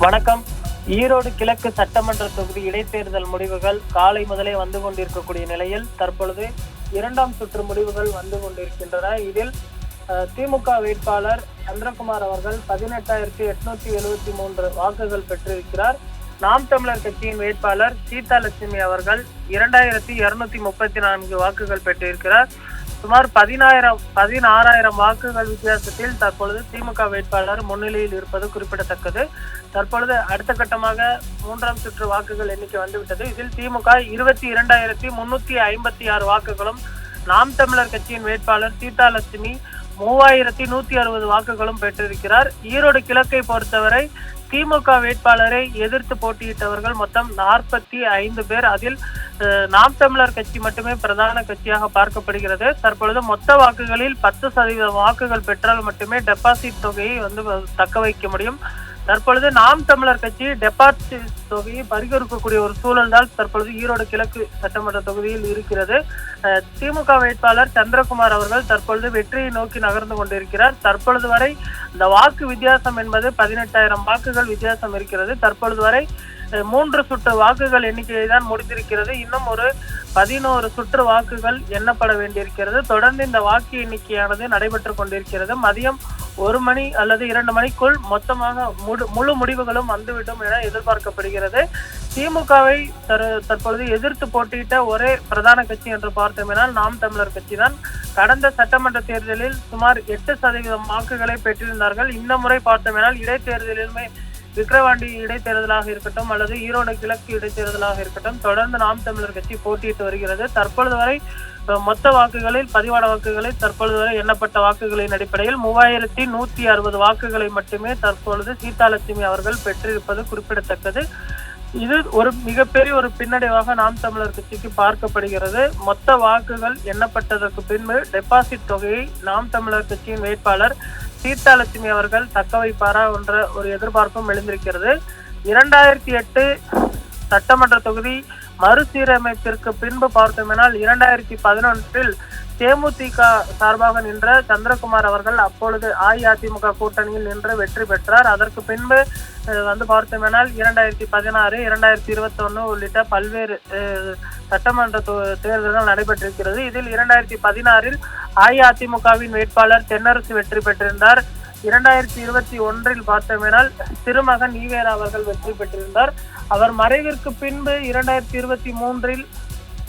வணக்கம். ஈரோடு கிழக்கு சட்டமன்ற தொகுதி இடைத்தேர்தல் முடிவுகள் காலை முதலே வந்து கொண்டிருக்கக்கூடிய நிலையில் தற்பொழுது இரண்டாம் சுற்று முடிவுகள் வந்து கொண்டிருக்கின்றன. இதில் அஹ், திமுக வேட்பாளர் சந்திரகுமார் அவர்கள் பதினெட்டாயிரத்தி எட்நூத்தி எழுபத்தி மூன்று வாக்குகள் பெற்றிருக்கிறார். நாம் தமிழர் கட்சியின் வேட்பாளர் சீதாலட்சுமி அவர்கள் இரண்டாயிரத்தி இருநூத்தி முப்பத்தி நான்கு வாக்குகள் பெற்றிருக்கிறார். சுமார் பதினாயிரம் பதினாறாயிரம் வாக்குகள் வித்தியாசத்தில் தற்பொழுது திமுக வேட்பாளர் முன்னிலையில் இருப்பது குறிப்பிடத்தக்கது. தற்பொழுது அடுத்த கட்டமாக மூன்றாம் சுற்று வாக்குகள் எண்ணிக்கை வந்துவிட்டது. இதில் திமுக இருபத்தி இரண்டாயிரத்தி முன்னூத்தி ஐம்பத்தி ஆறு வாக்குகளும் நாம் தமிழர் கட்சியின் வேட்பாளர் சீதாலட்சுமி மூவாயிரத்தி நூத்தி அறுபது வாக்குகளும் பெற்றிருக்கிறார். ஈரோடு கிழக்கை பொறுத்தவரை திமுக வேட்பாளரை எதிர்த்து போட்டியிட்டவர்கள் மொத்தம் நாற்பத்தி ஐந்து பேர். அதில் நாம் தமிழர் கட்சி மட்டுமே பிரதான கட்சியாக பார்க்கப்படுகிறது. தற்பொழுது மொத்த வாக்குகளில் பத்து சதவீத வாக்குகள் பெற்றால் மட்டுமே டெபாசிட் தொகையை வந்து தக்க வைக்க முடியும். தற்பொழுது நாம் தமிழர் கட்சி டெபாசிட் தொகையை பரிகரிக்கக்கூடிய ஒரு சூழல் தான் தற்பொழுது ஈரோடு கிழக்கு சட்டமன்ற தொகுதியில் இருக்கிறது. திமுக வேட்பாளர் சந்திரகுமார் அவர்கள் தற்பொழுது வெற்றியை நோக்கி நகர்ந்து கொண்டிருக்கிறார். தற்பொழுது வரை இந்த வாக்கு வித்தியாசம் என்பது பதினெட்டாயிரம் வாக்குகள் வித்தியாசம் இருக்கிறது. தற்பொழுது வரை மூன்று சுற்று வாக்குகள் எண்ணிக்கையை தான் முடிந்திருக்கிறது. இன்னும் ஒரு பதினோரு சுற்று வாக்குகள் எண்ணப்பட வேண்டியிருக்கிறது. தொடர்ந்து இந்த வாக்கு எண்ணிக்கையானது நடைபெற்று கொண்டிருக்கிறது. மதியம் ஒரு மணி அல்லது இரண்டு மணிக்குள் மொத்தமாக முழு முழு முடிவுகளும் வந்துவிடும் என எதிர்பார்க்கப்படுகிறது. திமுகவை தரு தற்பொழுது எதிர்த்து போட்டியிட்ட ஒரே பிரதான கட்சி என்று பார்த்தோமேனால் நாம் தமிழர் கட்சி தான் கடந்த சட்டமன்ற தேர்தலில் சுமார் எட்டு சதவீதம் வாக்குகளை பெற்றிருந்தார்கள். இந்த முறை பார்த்தோமேனால் இடைத்தேர்தலிலுமே விக்கிரவாண்டி இடைத்தேர்தலாக இருக்கட்டும் அல்லது ஈரோடு கிழக்கு இடைத்தேர்தலாக இருக்கட்டும் தொடர்ந்து நாம் தமிழர் கட்சி போட்டியிட்டு வருகிறது. தற்பொழுது வரை மொத்த வாக்குகளில் பதிவான வாக்குகளில் தற்பொழுது வரை எண்ணப்பட்ட வாக்குகளின் அடிப்படையில் மூவாயிரத்தி நூத்தி அறுபது வாக்குகளை மட்டுமே தற்பொழுது சீதாலட்சுமி அவர்கள் பெற்றிருப்பது குறிப்பிடத்தக்கது. இது ஒரு மிகப்பெரிய ஒரு பின்னடைவாக நாம் தமிழர் கட்சிக்கு பார்க்கப்படுகிறது. மொத்த வாக்குகள் எண்ணப்பட்டதற்கு பின்பு டெபாசிட் தொகையை நாம் தமிழர் கட்சியின் வேட்பாளர் சீதாலட்சுமி அவர்கள் தக்க வைப்பாரா என்ற ஒரு எதிர்பார்ப்பும் எழுந்திருக்கிறது. இரண்டாயிரத்தி எட்டு சட்டமன்ற தொகுதி மறுசீரமைப்பிற்கு பின்பு பார்த்தோமெனால் இரண்டாயிரத்தி பதினொன்றில் தேமுதிக சார்பாக நின்ற சந்திரகுமார் அவர்கள் அப்பொழுது அஇஅதிமுக கூட்டணியில் நின்று வெற்றி பெற்றார். அதற்கு பின்பு வந்து பார்த்தோமெனால் இரண்டாயிரத்தி பதினாறு இரண்டாயிரத்தி இருபத்தி ஒன்று உள்ளிட்ட பல்வேறு சட்டமன்ற தேர்தல்கள் நடைபெற்றிருக்கிறது. இதில் இரண்டாயிரத்தி பதினாறில் அஇஅதிமுகவின் வேட்பாளர் தென்னரசு வெற்றி பெற்றிருந்தார். இரண்டாயிரத்தி இருபத்தி ஒன்றில் பார்த்தோமேனால் திருமகன் ஈவேரா அவர்கள் வெற்றி பெற்றிருந்தார். அவர் மறைவிற்கு பின்பு இரண்டாயிரத்தி இருபத்தி மூன்றில்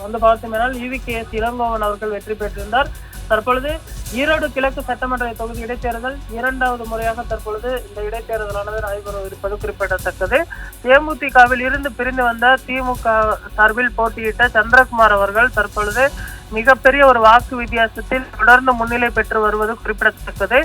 வந்து பார்த்தோமேனால் E V K S Elangovan அவர்கள் வெற்றி பெற்றிருந்தார். தற்பொழுது ஈரோடு கிழக்கு சட்டமன்ற தொகுதி இடைத்தேர்தல் இரண்டாவது முறையாக தற்பொழுது இந்த இடைத்தேர்தலானது நடைபெற இருப்பது குறிப்பிடத்தக்கது. தேமுதிகவில் இருந்து பிரிந்து வந்த திமுக சார்பில் போட்டியிட்ட சந்திரகுமார் அவர்கள் தற்பொழுது மிகப்பெரிய ஒரு வாக்கு வித்தியாசத்தில் தொடர்ந்து முன்னிலை பெற்று வருவது குறிப்பிடத்தக்கது.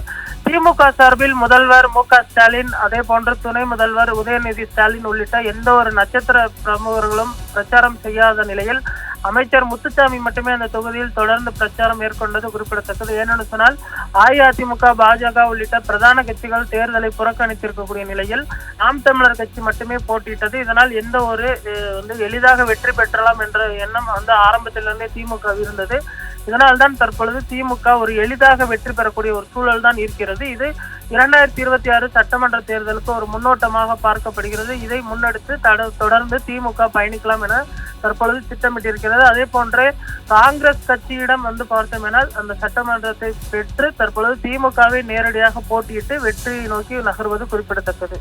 திமுக சார்பில் முதல்வர் மு க ஸ்டாலின் அதே போன்று துணை முதல்வர் உதயநிதி ஸ்டாலின் உள்ளிட்ட எந்த ஒரு நட்சத்திர பிரமுகர்களும் பிரச்சாரம் செய்யாத நிலையில் அமைச்சர் முத்துசாமி மட்டுமே அந்த தொகுதியில் தொடர்ந்து பிரச்சாரம் மேற்கொண்டது குறிப்பிடத்தக்கது. ஏனென்று சொன்னால் அஇஅதிமுக பாஜக உள்ளிட்ட பிரதான கட்சிகள் தேர்தலை புறக்கணித்திருக்கக்கூடிய நிலையில் நாம் தமிழர் கட்சி மட்டுமே போட்டியிட்டது. இதனால் எந்த ஒரு வந்து எளிதாக வெற்றி பெற்றலாம் என்ற எண்ணம் வந்து ஆரம்பத்திலிருந்தே திமுக இருந்தது. இதனால் தான் தற்பொழுது திமுக ஒரு எளிதாக வெற்றி பெறக்கூடிய ஒரு சூழல் தான் இருக்கிறது. இது இரண்டாயிரத்தி இருபத்தி ஆறு சட்டமன்ற தேர்தலுக்கு ஒரு முன்னோட்டமாக பார்க்கப்படுகிறது. இதை முன்னெடுத்து தட- தொடர்ந்து திமுக பயணிக்கலாம் என தற்பொழுது திட்டமிட்டிருக்கிறது. அதே போன்றே காங்கிரஸ் கட்சியிடம் வந்து பார்த்தோமேனால் அந்த சட்டமன்றத்தை பெற்று தற்பொழுது திமுகவை நேரடியாக போட்டியிட்டு வெற்றியை நோக்கி நகர்வது குறிப்பிடத்தக்கது.